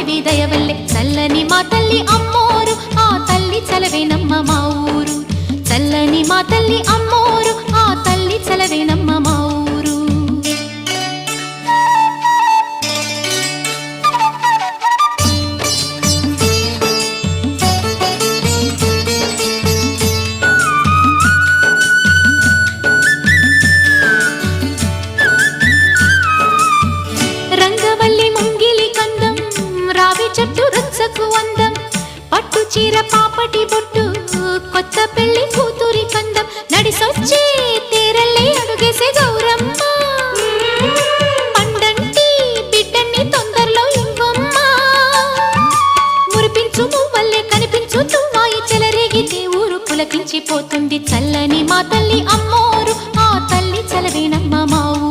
దేవి దయవల్లే చల్లని మా తల్లి అమ్మోరు ఆ తల్లి చలవేనమ్మ మా ఊరు. చల్లని మా తల్లి అమ్మోరు ముసుగు అందం. పట్టు చీర పాపటి బొట్టు కొత్త పెళ్ళి కూతురి కందం. నడిసొచ్చి తేరల్లే అడుగేసే గౌరమ్మ. పండంటి తొందరలో కనిపించు తుమ్మాయి చెలరేగితే ఊరు చల్లని మా తల్లి అమ్మోరు. ఆ తల్లి చలవేనమ్మ మా ఊరు.